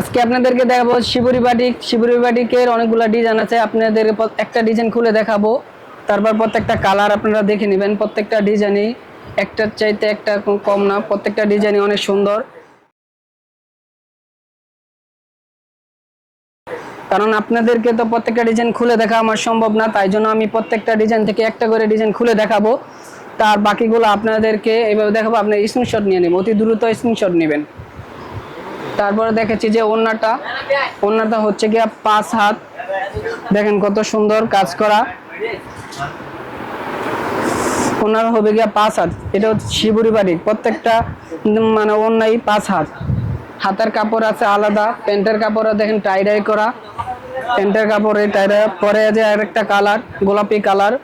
আজকে আপনাদেরকে দেখাবো শিবুরি বাটিক শিবুরি বাটিকের অনেকগুলো ডিজাইন আছে। আপনাদের একটা ডিজাইন খুলে দেখাবো। তারপর প্রত্যেকটা কালার আপনারা দেখে নেবেন। প্রত্যেকটা ডিজাইনই একটার চাইতে একটা কম না। প্রত্যেকটা ডিজাইনই অনেক সুন্দর। কারণ আপনাদেরকে তো প্রত্যেকটা ডিজাইন খুলে দেখা আমার সম্ভব না। তাই জন্য আমি প্রত্যেকটা ডিজাইন থেকে একটা করে ডিজাইন খুলে দেখাবো। তার বাকিগুলো আপনাদেরকে এইভাবে দেখাবো। আপনার স্ক্রিনশট নিয়ে নেবেন। অতি দ্রুত স্ক্রিনশট নেবেন। তারপরে দেখেছি যে ওন্নাটা ওন্নাটা হচ্ছে গিয়া পাঁচ হাত। দেখেন কত সুন্দর কাজ করা। ওনার হবে গিয়া পাঁচ হাত। এটা হচ্ছে শিবুরি বাড়ি। প্রত্যেকটা মানে অন্যায় পাঁচ হাত। হাতের কাপড় আছে আলাদা। প্যান্টের কাপড় দেখেন টাইডাই করা। প্যান্টের কাপড়ে টাইডাই পরে যে আরেকটা কালার, গোলাপি কালার।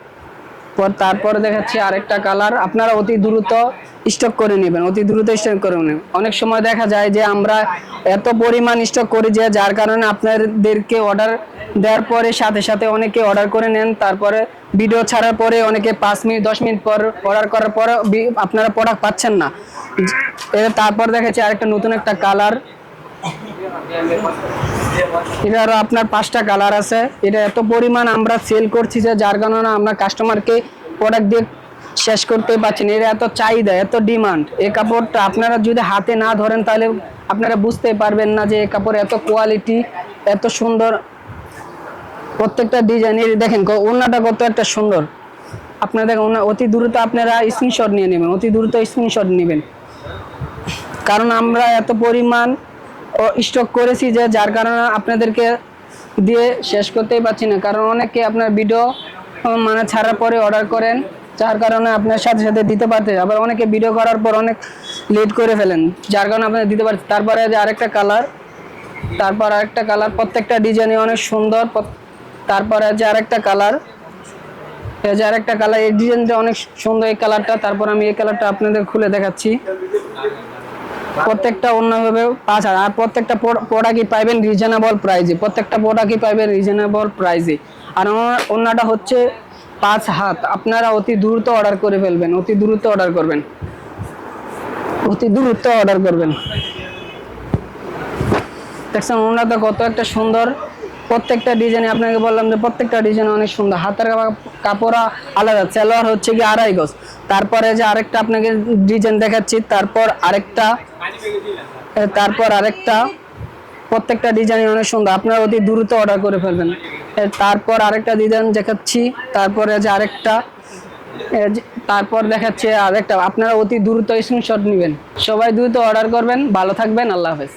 পর তারপরে দেখাচ্ছি আরেকটা কালার। আপনারা অতি দ্রুত স্টক করে নেবেন, অতি দ্রুত স্টক করে নেবেন। অনেক সময় দেখা যায় যে আমরা এত পরিমাণ স্টক করি যে যার কারণে আপনাদেরকে অর্ডার দেওয়ার পরে সাথে সাথে অনেকে অর্ডার করে নেন, তারপরে ভিডিও ছাড়ার পরে অনেকে পাঁচ মিনিট, দশ মিনিট পর অর্ডার করার পরে আপনারা প্রোডাক্ট পাচ্ছেন না। তারপর দেখাচ্ছি আরেকটা নতুন একটা কালার এটা আরও আপনার পাঁচটা কালার আছে। এটা এত পরিমাণ আমরা সেল করছি যে যার কারণে আমরা কাস্টমারকে প্রোডাক্ট দিয়ে শেষ করতে পারছি না। এটা এত চাহিদা, এত ডিমান্ড এই কাপড়টা আপনারা যদি হাতে না ধরেন তাহলে আপনারা বুঝতে পারবেন না যে এই কাপড় এত কোয়ালিটি এত সুন্দর। প্রত্যেকটা ডিজাইনের দেখেন ওনাটা কত একটা সুন্দর। আপনারা দেখেন, ওড়না- অতি দ্রুত আপনারা স্ক্রিনশট নিয়ে নেবেন, অতি দ্রুত স্ক্রিনশট নেবেন। কারণ আমরা এত পরিমাণ স্টক করেছি যে যার কারণে আপনাদেরকে দিয়ে শেষ করতেই পারছি না। কারণ অনেকে আপনার ভিডিও মানে ছাড়ার পরে অর্ডার করেন। যার কারণে আপনার সাথে সাথে দিতে পারতে। আবার অনেকে ভিডিও করার পর অনেক লেট করে ফেলেন, যার কারণে আপনাদের দিতে পারছে তারপরে যে আরেকটা কালার তারপর আরেকটা কালার প্রত্যেকটা ডিজাইনই অনেক সুন্দর তারপরে যে আরেকটা কালার এই যে আরেকটা কালার এই ডিজাইনটা অনেক সুন্দর, এই কালারটা তারপর আমি এই কালারটা আপনাদের খুলে দেখাচ্ছি। প্রত্যেকটা অন্যভাবে পাঁচ হাজার। আর প্রত্যেকটা প্রোডাক্টই পাইবেন রিজনেবল প্রাইজে প্রত্যেকটা প্রোডাক্টই পাইবেন রিজনেবল প্রাইজে আর অন্যটা হচ্ছে পাঁচ হাত, আপনারা অতি দ্রুত অর্ডার করে ফেলবেন, অতি দ্রুত অর্ডার করবেন। অতি দ্রুত অর্ডার করবেন। দেখছেন ওনাটা কত একটা সুন্দর, প্রত্যেকটা ডিজাইনে আপনাকে বললাম যে প্রত্যেকটা ডিজাইন অনেক সুন্দর। হাতের কাপড়- আলাদা, সেলোয়ার হচ্ছে কি আড়াই গজ। তারপরে যে আরেকটা আপনাকে ডিজাইন দেখাচ্ছি, তারপর আরেকটা তারপর আরেকটা, প্রত্যেকটা ডিজাইন অনেক সুন্দর। আপনারা অতি দ্রুত অর্ডার করে ফেলবেন। তারপর আরেকটা ডিজাইন দেখাচ্ছি। তারপরে যে আরেকটা। তারপর দেখাচ্ছে আরেকটা। আপনারা অতি দ্রুত স্ক্রিনশট নেবেন। সবাই দ্রুত অর্ডার করবেন। ভালো থাকবেন। আল্লাহ হাফেজ।